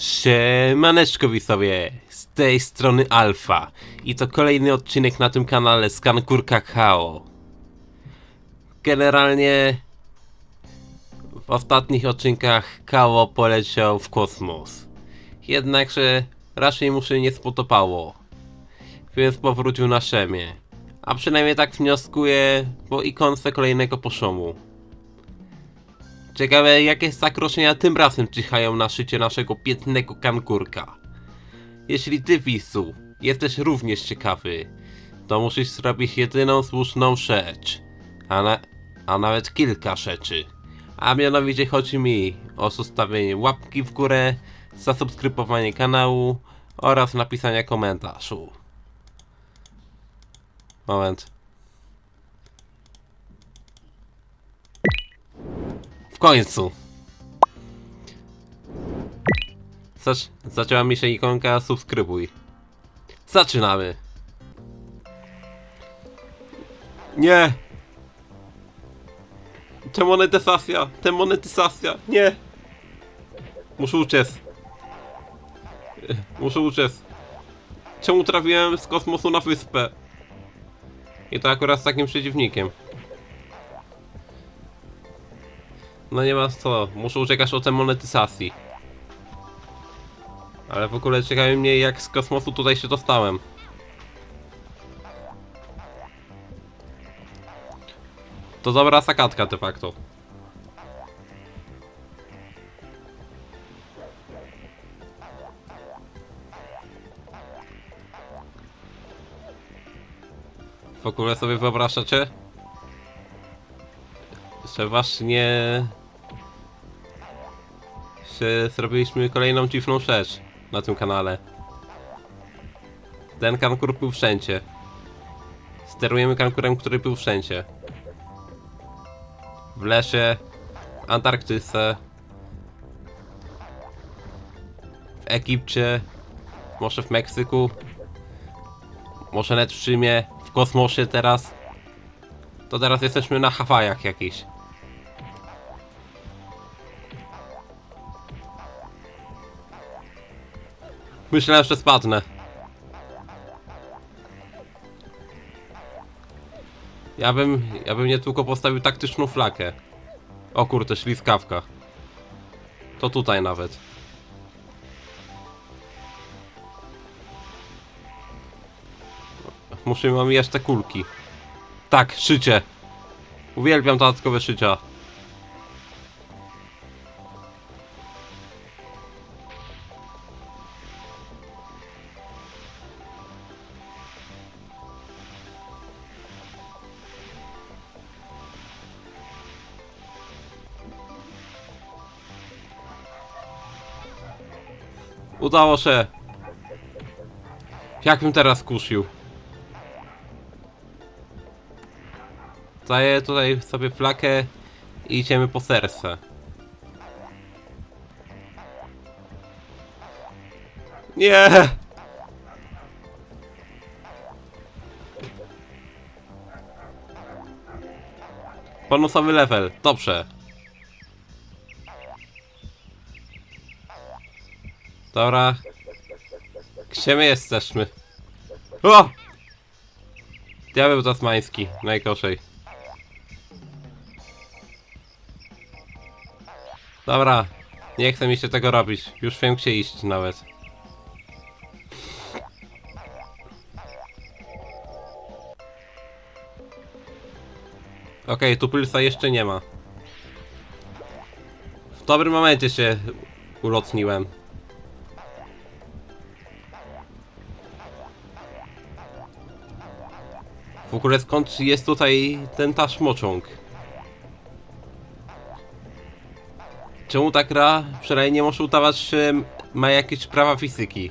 Siemaneczko widzowie, z tej strony Alfa i to kolejny odcinek na tym kanale z Kankurka Kakao. Generalnie w ostatnich odcinkach Kao poleciał w kosmos. Jednakże raczej mu się nie spotopało, więc powrócił na Szemie. A przynajmniej tak wnioskuję po ikonce kolejnego poszomu. Ciekawe jakie zakroczenia tym razem czyhają na szycie naszego pięknego kankurka. Jeśli ty Wisu jesteś również ciekawy, to musisz zrobić jedyną słuszną rzecz. A, na, a nawet kilka rzeczy. A mianowicie chodzi mi o zostawienie łapki w górę, zasubskrybowanie kanału oraz napisanie komentarzu. Moment. Końcu. Zac zaczęła mi się ikonka subskrybuj. Zaczynamy. Nie. Demonetyzacja, demonetyzacja, nie. Muszę uciec. Muszę uciec. Czemu trafiłem z kosmosu na wyspę? I to akurat z takim przeciwnikiem. No nie ma co, muszę uciekać od demonetyzacji. Ale w ogóle ciekawi mnie jak z kosmosu tutaj się dostałem. To dobra sakatka de facto. W ogóle sobie wyobrażacie? Że właśnie że zrobiliśmy kolejną dziwną rzecz na tym kanale. Ten kankur był wszędzie. Sterujemy kankurem, który był wszędzie. W lesie, Antarktyce, w Egipcie, może w Meksyku, może nawet w Rzymie, w kosmosie teraz. To teraz jesteśmy na Hawajach jakiś. Myślałem, że spadnę. Ja bym, ja bym nie tylko postawił taktyczną flakę. O kurde, śliskawka. To tutaj nawet. Muszę mam jeszcze kulki. Tak, szycie. Uwielbiam dodatkowe szycia. Udało się. Jak bym teraz kusił? Daję tutaj sobie flakę i idziemy po serce. Nie! Bonusowy level, dobrze. Dobra. Gdzie my jesteśmy? O! Diabeł tasmański, najgorzej. Dobra, nie chcę mi się tego robić. Już wiem gdzie iść nawet. Okej, tu pulsa jeszcze nie ma. W dobrym momencie się ulotniłem. W ogóle skąd jest tutaj ten taszmocząg? Czemu ta gra przynajmniej nie może udawać, że ma jakieś prawa fizyki?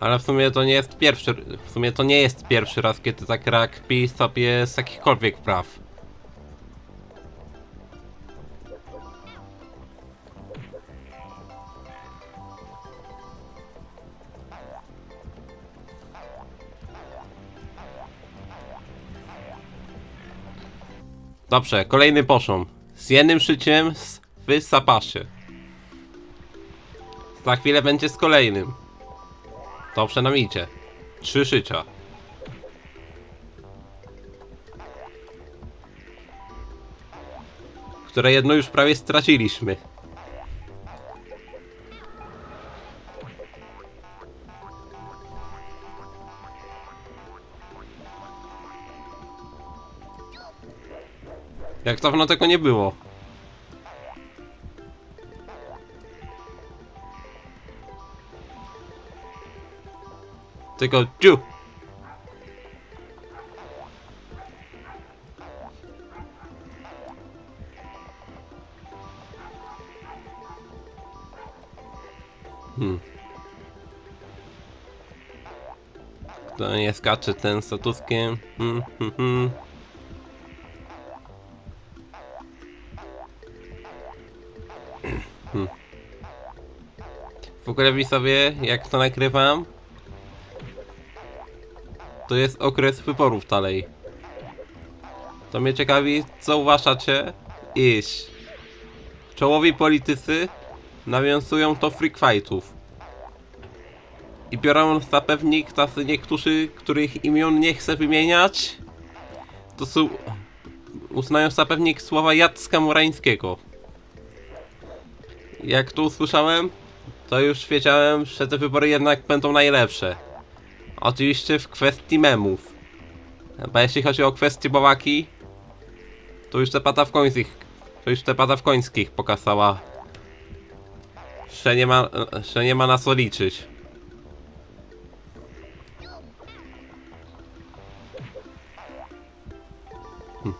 Ale w sumie to nie jest pierwszy, w sumie to nie jest pierwszy raz, kiedy ta gra kpi sobie z jakichkolwiek praw. Dobrze, kolejny poziom. Z jednym szyciem s- w zapasie. Za chwilę będzie z kolejnym. Dobrze nam idzie. Trzy szycia. Które jedno już prawie straciliśmy. Jak dawno tego nie było. Tylko ciu! Hmm. Kto nie skacze ten statuskiem? Hmm, hmm, hmm. W ogóle wi sobie, jak to nagrywam, to jest okres wyborów dalej. To mnie ciekawi, co uważacie, iż czołowi politycy nawiązują do freak fightów. I biorą za pewnik tacy niektórzy, których imion nie chcę wymieniać, to są, uznają za pewnik słowa Jacka Morańskiego. Jak tu usłyszałem, to już wiedziałem, że te wybory jednak będą najlepsze. Oczywiście w kwestii memów. Bo jeśli chodzi o kwestię Bałaki, to już debata w końskich, to już debata w końskich pokazała, że nie ma, że nie ma na co liczyć. Hm.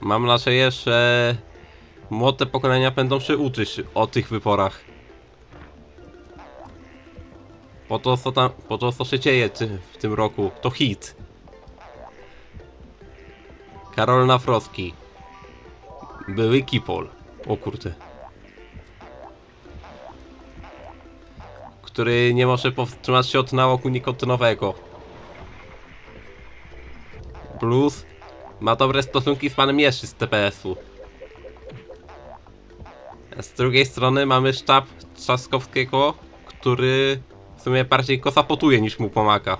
Mam nadzieję, że młode pokolenia będą się uczyć o tych wyborach. Po to, co tam, po to, co się dzieje w tym roku, to hit. Karol Nafrowski. Były Kipol. O kurde. Który nie może powstrzymać się od nałogu nikotynowego. Plus ma dobre stosunki z panem Jeszy z TPS-u. Z drugiej strony mamy sztab Trzaskowskiego, który w sumie bardziej go sapotuje niż mu pomaga.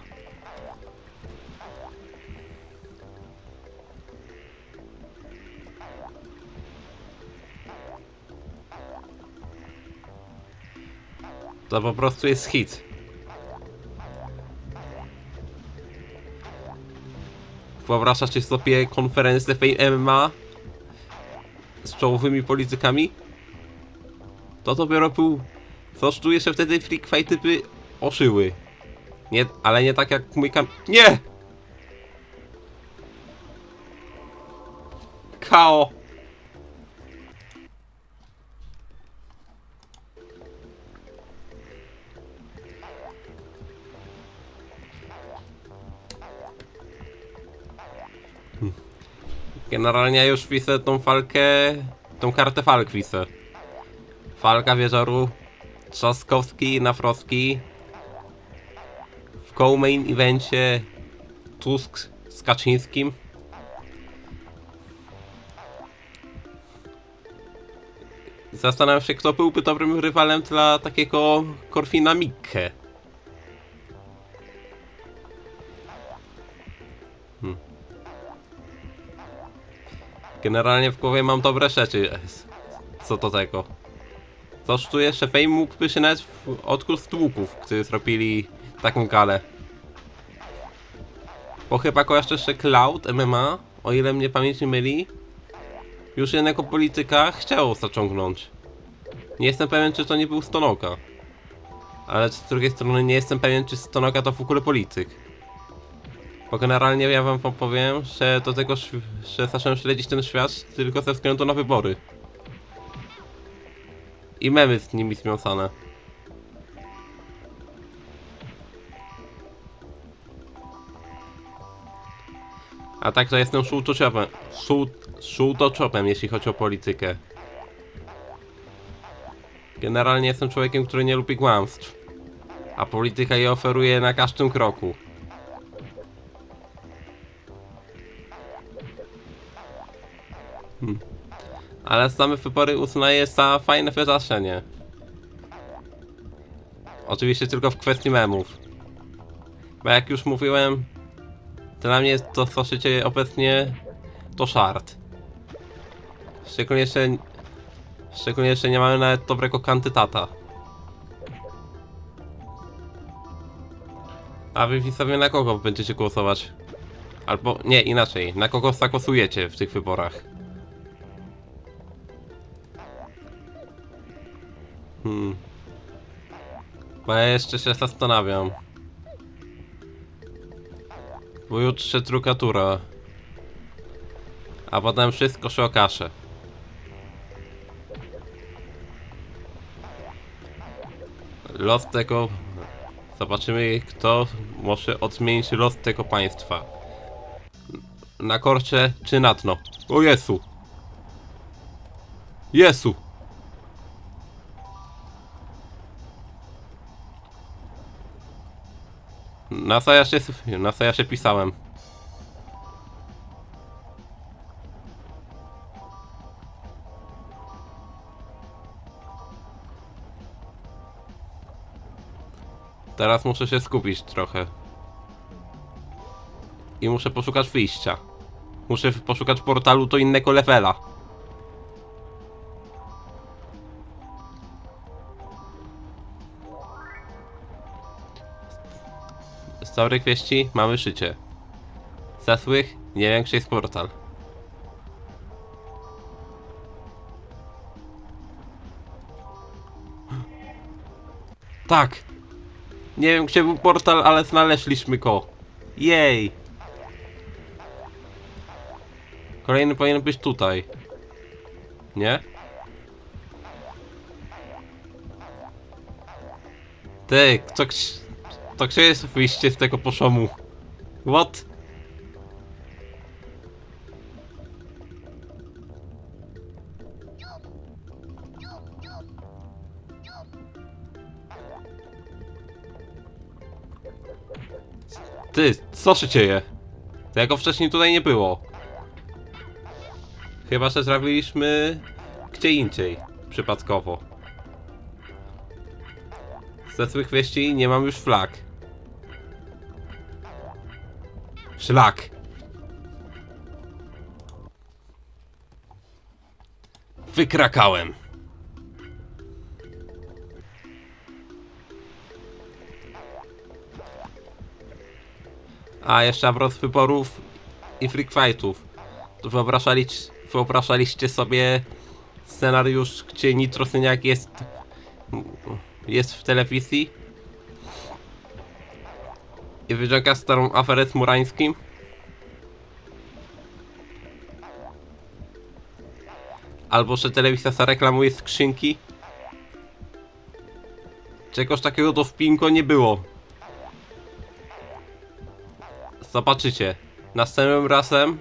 To po prostu jest hit. Wyobrażacie sobie konferencję MMA z czołowymi politykami? To dopiero był... Co czuję, że wtedy freak fighty by oszyły. Nie, ale nie tak jak mój kam... Nie! Kao! Generalnie ja już widzę tą falkę, tą kartę falk widzę. Falka wieczoru, Trzaskowski, Nafrowski. W co-main evencie Tusk z Kaczyńskim. Zastanawiam się, kto byłby dobrym rywalem dla takiego Korfina Mikke. Hmm. Generalnie w głowie mam dobre rzeczy co do tego. Coś czuję, że Fame mógłby się nawet w odkór z tłuków, którzy zrobili taką galę. Bo chyba kojarzę, że Cloud MMA, o ile mnie pamięć nie myli, już jednego polityka chciało zaciągnąć. Nie jestem pewien, czy to nie był Stonoka. Ale z drugiej strony nie jestem pewien, czy Stonoka to w ogóle polityk. Bo generalnie ja wam powiem, że do tego, że zacząłem śledzić ten świat tylko ze względu na wybory. I memy z nimi związane. A tak to jestem żółtoczopem. Żół, żółtoczopem, jeśli chodzi o politykę. Generalnie jestem człowiekiem, który nie lubi kłamstw. A polityka je oferuje na każdym kroku. Ale same wybory uznaję za fajne wydarzenie. Oczywiście tylko w kwestii memów. Bo jak już mówiłem, dla mnie to co się dzieje obecnie to szart. Szczególnie, że Szczególnie, że nie mamy nawet dobrego kandydata. A wy widzowie na kogo będziecie głosować? Albo nie, inaczej, na kogo zagłosujecie w tych wyborach? Hmm. Bo ja jeszcze się zastanawiam. Bo jutrze druga tura. A potem wszystko się okaże. los tego. Zobaczymy, kto może odmienić los tego państwa. Na korcie czy na dno? O Jezu! Jezu! Na co ja się, na co ja się pisałem? Teraz muszę się skupić trochę. I muszę poszukać wyjścia. Muszę poszukać portalu do innego levela. Z dobrych wieści mamy szycie. Ze złych nie gdzie jest portal. Tak! Nie wiem gdzie był portal, ale znaleźliśmy go. Jej! Kolejny powinien być tutaj. Nie? Ty, to, ks- to gdzie jest wyjście z tego poszomu? What? Ty, co się dzieje? Tego wcześniej tutaj nie było. Chyba, że zrobiliśmy gdzie indziej, przypadkowo. Ze złych wieści nie mam już flag. Szlak. Wykrakałem. A jeszcze a propos wyborów i freak fightów. Wyobrażali, wyobrażaliście sobie scenariusz, gdzie Nitrosyniak jest jest w telewizji i wyciąga starą aferę z Murańskim? Albo że telewizja zareklamuje skrzynki? Czegoś takiego to w Pinko nie było. Zobaczycie. Następnym razem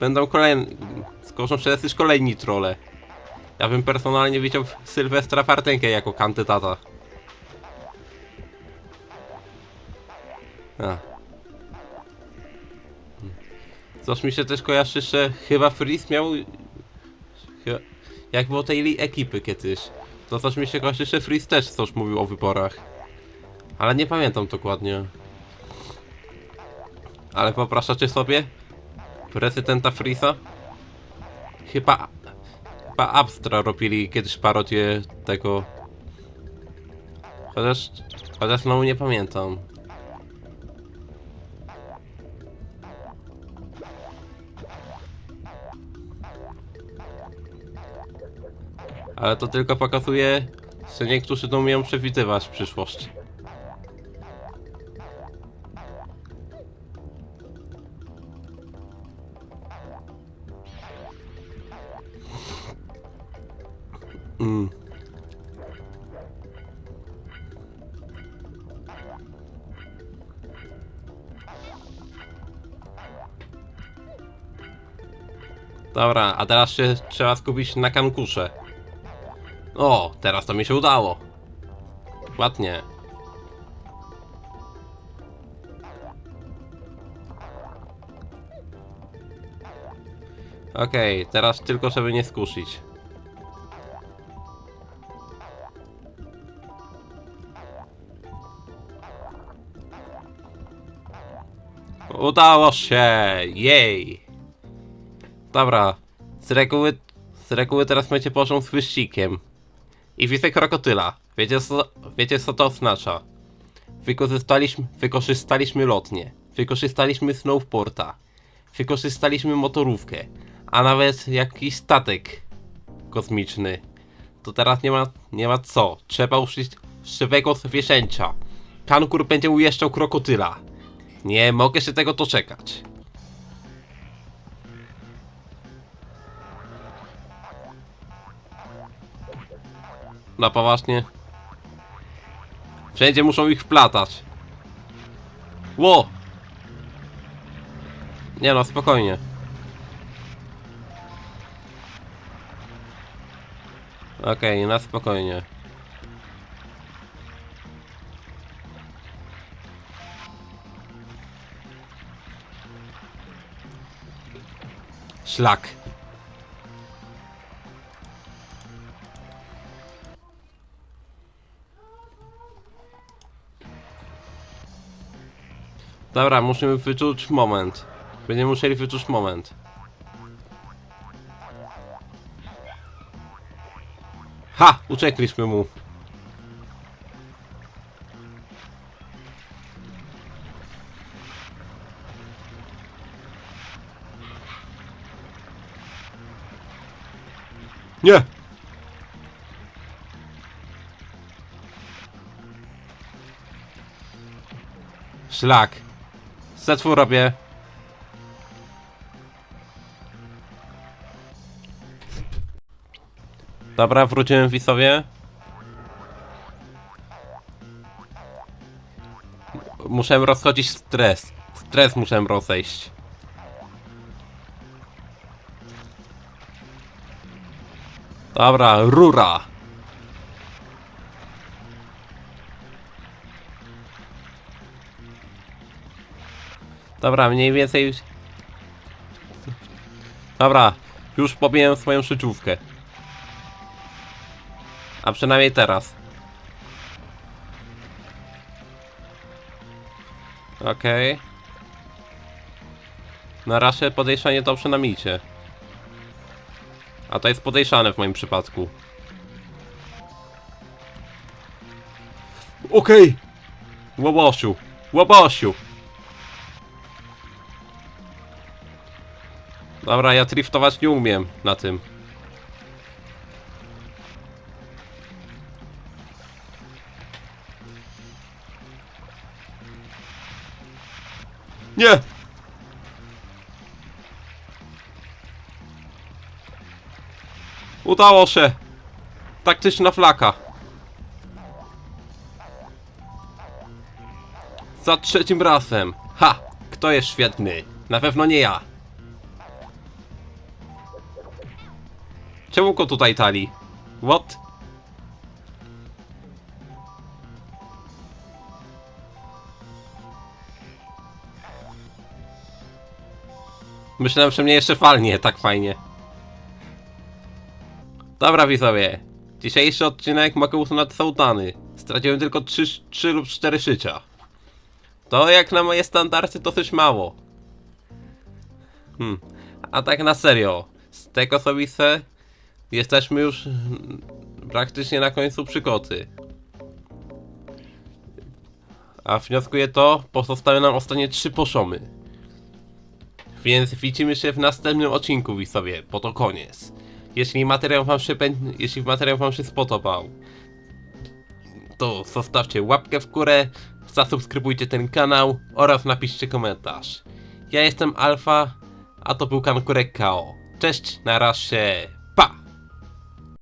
będą kolejne. Skoczą jacyś kolejni trolle. Ja bym personalnie widział Sylwestra Fartękę jako kandydata. A. Coś mi się też kojarzy, że chyba Freeze miał... Chyba... Jak było tej ekipy kiedyś. To coś mi się kojarzy, że Freeze też coś mówił o wyborach. Ale nie pamiętam dokładnie. Ale popraszacie sobie? Prezydenta Freeza? Chyba... Chyba Abstra robili kiedyś parodię tego... Chociaż... Chociaż znowu nie pamiętam. Ale to tylko pokazuje, że niektórzy to umieją przewidywać przyszłość. Dobra, a teraz się trzeba skupić na kankusze. O, teraz to mi się udało. Ładnie. Okej, teraz tylko żeby nie skuszyć. Udało się! Jej! Dobra, z reguły, z reguły teraz będzie poziom z wyścigiem. I widzę krokotyla. Wiecie co, wiecie co to oznacza? Wykorzystaliśmy, wykorzystaliśmy lotnię. Wykorzystaliśmy snowporta. Wykorzystaliśmy motorówkę. A nawet jakiś statek kosmiczny. To teraz nie ma, nie ma co. Trzeba użyć żywego zwierzęcia. Kankur będzie ujeżdżał krokotyla. Nie mogę się tego doczekać. Na poważnie? Wszędzie muszą ich wplatać. Ło! Nie no, spokojnie. Okej, na spokojnie. Szlak. Dobra, musimy wyczuć moment. Będziemy musieli wyczuć moment. Ha! Uciekliśmy mu. Nie! Szlak. Zetwu robię. Dobra, wróciłem Wisowie. Muszę rozchodzić stres. Stres muszę rozejść. Dobra, rura. Dobra, mniej więcej... Dobra, już pobiłem swoją szyczówkę. A przynajmniej teraz. Okej. Na razie podejrzanie to przynajmniej. A to jest podejrzane w moim przypadku. Okej! Łobosiu! Łobosiu! Dobra, ja driftować nie umiem na tym. Nie! Udało się! Taktyczna flaka. Za trzecim razem. Ha! Kto jest świetny? Na pewno nie ja. Czemu go tutaj tali? What? Myślałem, że mnie jeszcze falnie, tak fajnie. Dobra widzowie, dzisiejszy odcinek mogę usunąć sołtany. Straciłem tylko 3, 3 lub 4 życia. To jak na moje standardy dosyć mało. Hmm. A tak na serio, z tego widzę, jesteśmy już praktycznie na końcu przygody. A wnioskuję to, pozostały nam ostatnie 3 poszomy. Więc widzimy się w następnym odcinku widzowie, bo to koniec. Jeśli materiał wam się, jeśli materiał wam się spodobał, to zostawcie łapkę w górę, zasubskrybujcie ten kanał oraz napiszcie komentarz. Ja jestem Alfa, a to był Kankurek KO. Cześć, na razie.